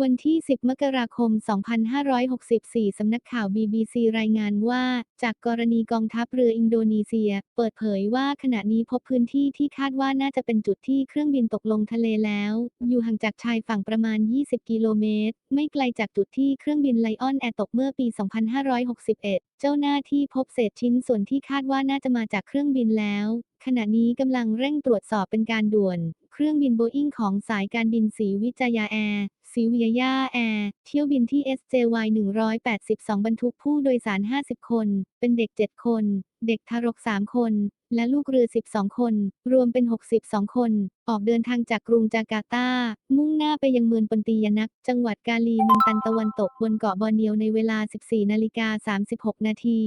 วันที่ 10 มกราคม 2564 สำนักข่าว BBC รายงานว่า จากกรณีกองทัพเรืออินโดนีเซีย เปิดเผยว่าขณะนี้พบพื้นที่ที่คาดว่าน่าจะเป็นจุดที่เครื่องบินตกลงทะเลแล้ว อยู่ห่างจากชายฝั่งประมาณ 20 กิโลเมตร ไม่ไกลจากจุดที่เครื่องบินไลออนแอร์ตกเมื่อปี 2561 เจ้าหน้าที่พบเศษชิ้นส่วนที่คาดว่าน่าจะมาจากเครื่องบินแล้วขณะนี้กำลังเร่งตรวจสอบเป็นการด่วน เครื่องบินโบอิ้งของสายการบินศรีวิจยาแอร์ศรีวิยาแอร์ เที่ยวบินที่ SJY 182 บรรทุกผู้โดยสาร 50 คน เป็นเด็ก 7 คน เด็กทารก 3 คน และลูกเรือ 12 คน รวมเป็น 62 คน ออกเดินทางจากกรุงจาการ์ตา มุ่งหน้าไปยังเมืองปนตียานัก จังหวัดกาลีมันตันตะวันตกบนเกาะบอร์เนียวในเวลา 14 นาฬิกา 36 นาที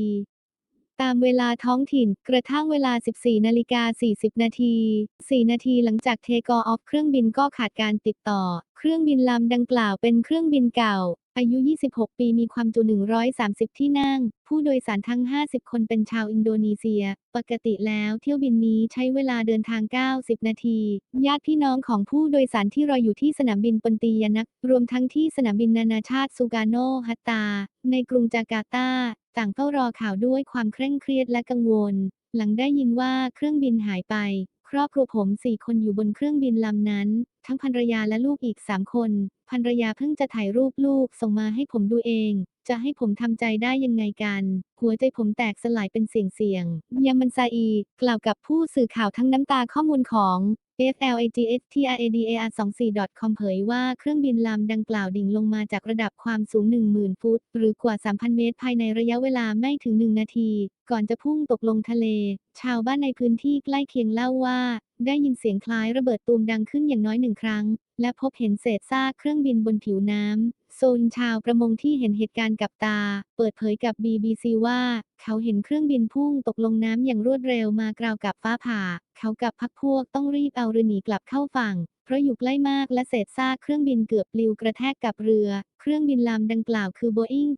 ตามเวลาท้องถิ่น กระทั่งเวลา 14นาฬิกา40 นาที 4 นาทีหลังจากเทคออฟเครื่องบินก็ขาดการติดต่อ เครื่องบินลำดังกล่าวเป็นเครื่องบินเก่า อายุ 26 ปีมีความจุ 130 ที่นั่ง ผู้โดยสารทั้ง 50 คนเป็นชาวอินโดนีเซีย ปกติแล้วเที่ยวบินนี้ใช้เวลาเดินทาง 90 นาที ญาติพี่น้องของผู้โดยสารที่รออยู่ที่สนามบินปนตียานัก รวมทั้งที่สนามบินนานาชาติซูกาโนฮัตตา ในกรุงจาการ์ตา ต่างเฝ้ารอข่าวด้วยความเคร่งเครียดและกังวล หลังได้ยินว่าเครื่องบินหายไป ครอบครัวผมสี่คนอยู่บนเครื่องบินลำนั้น ทั้งภรรยาและลูกอีกสามคนภรรยาเพิ่งจะถ่ายรูปลูกส่งมาให้ผมดูเอง จะให้ผมทำใจได้ยังไงกัน หัวใจผมแตกสลายเป็นเสียงเสียงยามันซาอี กล่าวกับผู้สื่อข่าวทั้งน้ำตาข้อมูลของ FLAGSTRADAR 24 com เผยว่าเครื่องบินลำดังกล่าวดิ่งลงมาจากระดับความสูง 10,000 ฟุต หรือกว่า 3,000 เมตร ภายในระยะเวลาไม่ถึง 1 นาที ก่อนจะพุ่งตกลงทะเล ชาวบ้านในพื้นที่ใกล้เคียงเล่าว่า ได้ยินเสียงคล้ายระเบิดตูมดังขึ้นอย่างน้อยหนึ่งครั้ง และพบเห็นเศษซากเครื่องบินบนผิวน้ำโซนชาวประมงที่เห็นเหตุการณ์กับตา เปิดเผยกับ BBC ว่า เขาเห็นเครื่องบินพุ่งตกลงน้ำอย่างรวดเร็วมากราวกับฟ้าผ่า เขากับพักพวกต้องรีบเอาเรือหนีกลับเข้าฝั่ง เพราะอยู่ใกล้มากและเศษซากเครื่องบินเกือบปลิวกระแทกกับเรือ เครื่องบินลำดังกล่าวคือ Boeing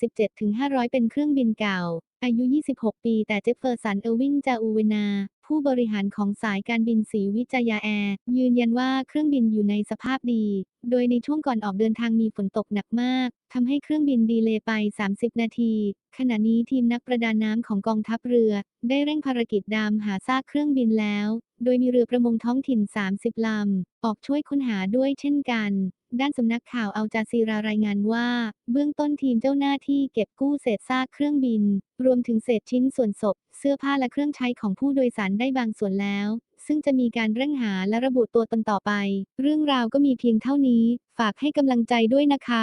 737-500 เป็นเครื่องบินเก่าอายุ 26 ปี แต่เจฟเฟอร์สัน เอวิน จาอูเวนา ผู้บริหารของสายการบินศรีวิจยาแอร์ ยืนยันว่าเครื่องบินอยู่ในสภาพดี โดยในช่วงก่อนออกเดินทางมีฝนตกหนักมากทำให้เครื่องบินดีเลย์ไป 30 นาที ขณะนี้ทีมนักประดาน้ำของกองทัพเรือ ได้เร่งภารกิจดำหาซากเครื่องบินแล้ว โดยมีเรือประมงท้องถิ่น 30 ลำ ออกช่วยค้นหาด้วยเช่นกัน ด้านสำนักข่าวอัลจาซีรารายงานว่า เบื้องต้นทีมเจ้าหน้าที่เก็บกู้เศษซากเครื่องบิน รวมถึงเศษชิ้นส่วนศพ เสื้อผ้าและเครื่องใช้ของผู้โดยสารได้บางส่วนแล้ว ซึ่งจะมีการเร่งหาและระบุตัวตนต่อไป เรื่องราวก็มีเพียงเท่านี้ ฝากให้กำลังใจด้วยนะคะ